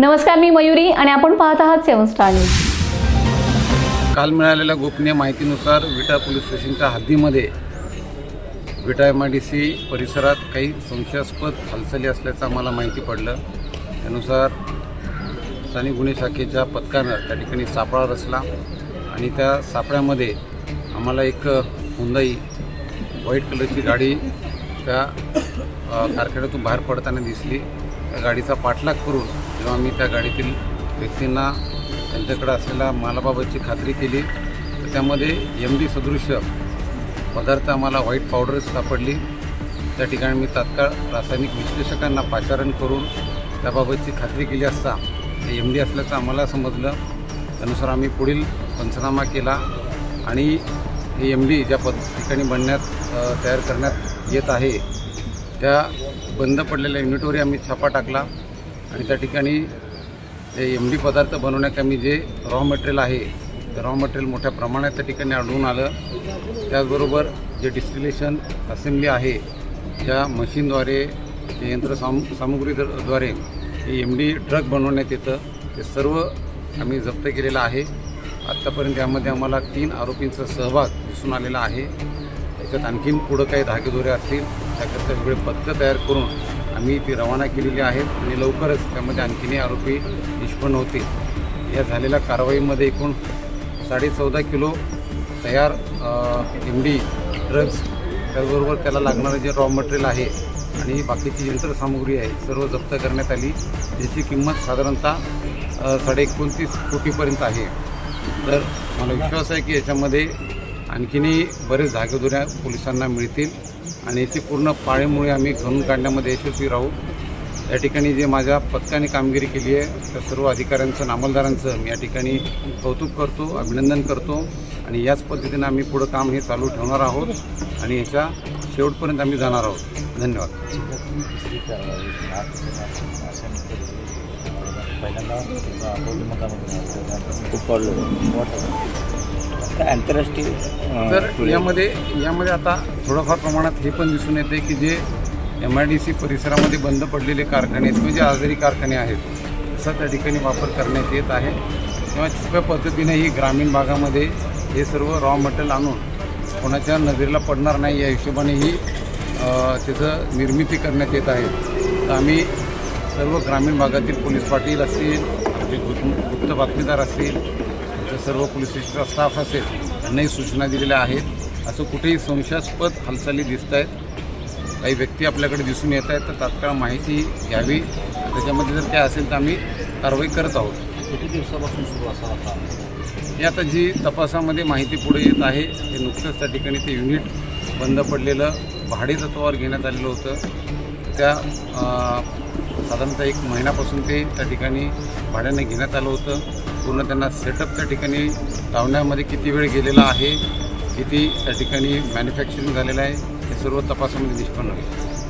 नमस्कार मी मयुरी आणि आपण पाहत आहात सेवन स्टार न्यूज. काल मिळालेल्या गोपनीय माहितीनुसार विटा पोलीस स्टेशनच्या हद्दीमध्ये Vita M I D C परिसरात काही संशयास्पद हालचाली असल्याचं आम्हाला माहिती पडलं. त्यानुसार स्थानिक गुन्हे शाखेच्या पथकानं त्या ठिकाणी सापळा रचला आणि त्या सापळ्यामध्ये आम्हाला एक हुंदाई व्हाईट कलरची गाडी त्या कारखान्यातून बाहेर पडताना दिसली. त्या गाडीचा पाठलाग करून जेव्हा मी त्या गाडीतील व्यक्तींना त्यांच्याकडे असलेल्या मालाबाबतची खात्री केली तर त्यामध्ये एम डी सदृश्य पदार्थ आम्हाला व्हाईट पावडर सापडली. त्या ठिकाणी मी तात्काळ रासायनिक विश्लेषकांना पाचारण करून त्याबाबतची खात्री केली असता ते एम डी असल्याचं आम्हाला समजलं. त्यानुसार आम्ही पुढील पंचनामा केला आणि हे एम डी ज्या पद ठिकाणी बनण्यात तयार करण्यात येत आहे त्या बंद पडलेल्या युनिटवरही आम्ही छापा टाकला. आणि त्या ठिकाणी ते एम डी पदार्थ बनवण्याकमी जे रॉ मटेरियल आहे ते रॉ मटेरियल मोठ्या प्रमाणात त्या ठिकाणी आढळून आलं. त्याचबरोबर जे डिस्टिलेशन असेंब्ली आहे ज्या मशीनद्वारे जे यंत्र साम सामुग्रीद्वारे हे एम डी ड्रग बनवण्यात येतं ते सर्व आम्ही जप्त केलेलं आहे. आत्तापर्यंत यामध्ये आम्हाला तीन आरोपींचा सहभाग दिसून आलेला आहे. त्याच्यात आणखीन पुढं काही धागेदोरे असतील त्याकरता वेगळे पथकं तयार करून आम्ही ती रवाना केलेली आहेत आणि लवकरच त्यामध्ये आणखीनही आरोपी निष्पन्न होतील. या झालेल्या कारवाईमध्ये एकूण साडे चौदा किलो तयार एम डी ड्रग्ज त्याचबरोबर त्याला लागणारं जे रॉ मटेरियल आहे आणि बाकीची यंत्रसामुग्री आहे सर्व जप्त करण्यात आली. ज्याची किंमत साधारणतः साडे एकोणतीस कोटीपर्यंत आहे. तर मला विश्वास आहे की याच्यामध्ये आणखीनही बरेच जागेदुऱ्या पोलिसांना मिळतील आणि याची पूर्ण पाळेमुळे आम्ही घडून काढण्यामध्ये यशस्वी राहू. या ठिकाणी जे माझ्या पथकाने कामगिरी केली आहे त्या सर्व अधिकाऱ्यांचं आणि अंमलदारांचं मी या ठिकाणी कौतुक करतो अभिनंदन करतो आणि याच पद्धतीनं आम्ही पुढं काम हे चालू ठेवणार आहोत आणि याच्या शेवटपर्यंत आम्ही जाणार आहोत. धन्यवाद. पहिल्यांदा आंतरराष्ट्रीय तर यामध्ये यामध्ये आता थोडंफार प्रमाणात हे पण दिसून येते की जे एम आय डी सी परिसरामध्ये बंद पडलेले कारखाने आहेत म्हणजे आजारी कारखाने आहेत तसा त्या ठिकाणी वापर करण्यात येत आहे. किंवा छुप्या पद्धतीने ही ग्रामीण भागामध्ये हे सर्व रॉ मटेरियल आणून कोणाच्या नजरेला पडणार नाही या हिशोबाने ही त्याचं निर्मिती करण्यात येत आहे. तर आम्ही सर्व ग्रामीण भागातील पोलीस पाटील असतील आमचे गुप्त बातमीदार असतील सर्व पोलीस स्टेशनचा स्टाफ असेल यांनाही सूचना दिलेल्या आहेत. असं कुठेही संशयास्पद हालचाली दिसत आहेत. काही व्यक्ती आपल्याकडे दिसून येत आहेत तर तात्काळ माहिती घ्यावी. त्याच्यामध्ये जर काय असेल तर आम्ही कारवाई करत आहोत. किती दिवसापासून सुरू असा होता हे आता जी तपासामध्ये माहिती पुढे येत आहे हे नुकतंच त्या ठिकाणी ते युनिट बंद पडलेलं भाडे तत्वावर घेण्यात आलेलं होतं. त्या साधारणतः एक महिन्यापासून ते त्या ठिकाणी भाड्याने घेण्यात आलं होतं. पूर्ण त्यांना सेटअप त्या ठिकाणी लावण्यामध्ये किती वेळ गेलेला आहे किती त्या ठिकाणी मॅन्युफॅक्चरिंग झालेलं आहे हे सर्व तपासामध्ये निष्पन्न होईल